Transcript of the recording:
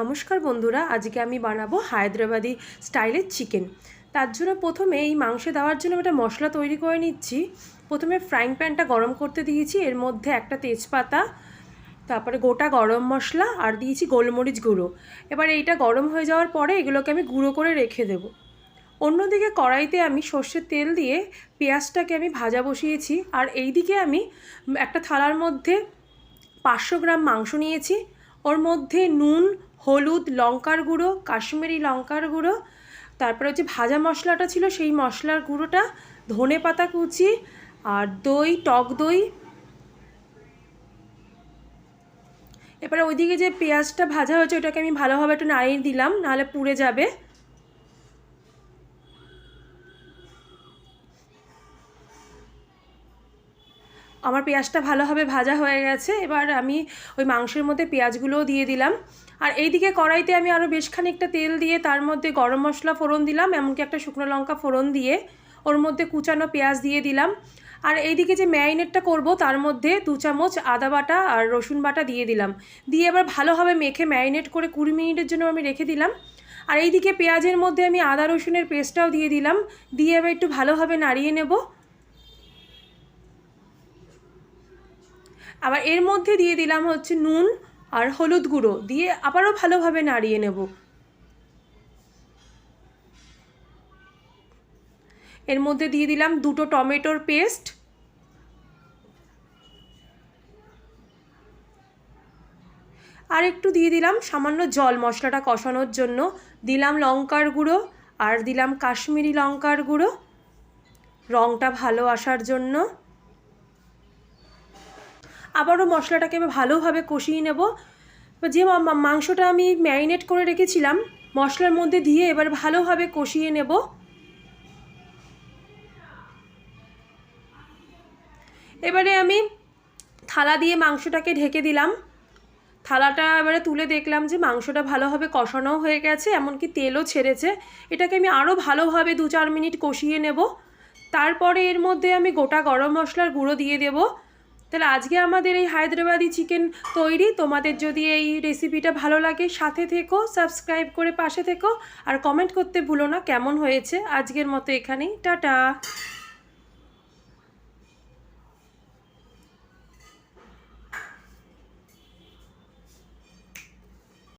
নমস্কার বন্ধুরা, আজকে আমি বানাবো হায়দ্রাবাদি স্টাইলের চিকেন। তার জন্য প্রথমে এই মাংসে দেওয়ার জন্য একটা মশলা তৈরি করে নিচ্ছি। প্রথমে ফ্রাইং প্যানটা গরম করতে দিয়েছি, এর মধ্যে একটা তেজপাতা, তারপরে গোটা গরম মশলা, আর দিয়েছি গোলমরিচ গুঁড়ো। এবার এইটা গরম হয়ে যাওয়ার পরে এগুলোকে আমি গুঁড়ো করে রেখে দেবো। অন্যদিকে কড়াইতে আমি সর্ষের তেল দিয়ে পেঁয়াজটাকে আমি ভাজা বসিয়েছি, আর এইদিকে আমি একটা থালার মধ্যে পাঁচশো গ্রাম মাংস নিয়েছি। ওর মধ্যে নুন, হলুদ, লঙ্কার গুঁড়ো, কাশ্মীরি লঙ্কার গুঁড়ো, তারপরে হচ্ছে ভাজা মশলাটা ছিল সেই মশলার গুঁড়োটা, ধনে পাতা কুচি আর দই, টক দই। এবারে ওইদিকে যে পেঁয়াজটা ভাজা হয়েছে ওটাকে আমি ভালোভাবে একটু নাড়িয়ে দিলাম, নাহলে পুড়ে যাবে। আমার পেঁয়াজটা ভালোভাবে ভাজা হয়ে গেছে। এবার আমি ওই মাংসের মধ্যে পেঁয়াজগুলোও দিয়ে দিলাম। আর এইদিকে কড়াইতে আমি আরও বেশ খানিকটা তেল দিয়ে তার মধ্যে গরম মশলা ফোড়ন দিলাম, এমনকি একটা শুকনো লঙ্কা ফোড়ন দিয়ে ওর মধ্যে কুচানো পেঁয়াজ দিয়ে দিলাম। আর এইদিকে যে ম্যারিনেটটা করব, তার মধ্যে দু চামচ আদা বাটা আর রসুন বাটা দিয়ে দিলাম। দিয়ে এবার ভালোভাবে মেখে ম্যারিনেট করে কুড়ি মিনিটের জন্য আমি রেখে দিলাম। আর এইদিকে পেঁয়াজের মধ্যে আমি আদা রসুনের পেস্টটাও দিয়ে দিলাম। দিয়ে এবার একটু ভালোভাবে নাড়িয়ে নেব। আবার এর মধ্যে দিয়ে দিলাম হচ্ছে নুন আর হলুদ গুঁড়ো দিয়ে আবারও ভালোভাবে নাড়িয়ে নেব। এর মধ্যে দিয়ে দিলাম দুটো টমেটোর পেস্ট। আর একটু দিয়ে দিলাম সামান্য জল মশলাটা কষানোর জন্য। দিলাম লঙ্কার গুঁড়ো আর দিলাম কাশ্মীরি লঙ্কার গুঁড়ো। রঙটা ভালো আসার জন্য। আবারও মশলাটাকে আমি ভালোভাবে কষিয়ে নেব। যে মাংসটা আমি ম্যারিনেট করে রেখেছিলাম, মশলার মধ্যে দিয়ে এবার ভালোভাবে কষিয়ে নেব। এবারে আমি থালা দিয়ে মাংসটাকে ঢেকে দিলাম। থালাটা এবারে তুলে দেখলাম যে মাংসটা ভালোভাবে কষানোও হয়ে গেছে, এমনকি তেলও ছেড়েছে। এটাকে আমি আরও ভালোভাবে দু চার মিনিট কষিয়ে নেব। তারপরে এর মধ্যে আমি গোটা গরম মশলার গুঁড়ো দিয়ে দেবো। তাহলে আজকে আমাদের এই হায়দ্রাবাদি চিকেন তৈরি। তোমাদের যদি এই রেসিপিটা ভালো লাগে, সাথে থেকো সাবস্ক্রাইব করে পাশে থেকো। আর কমেন্ট করতে ভুলো না, কেমন হয়েছে? আজকের মতো এখানেই। টাটা!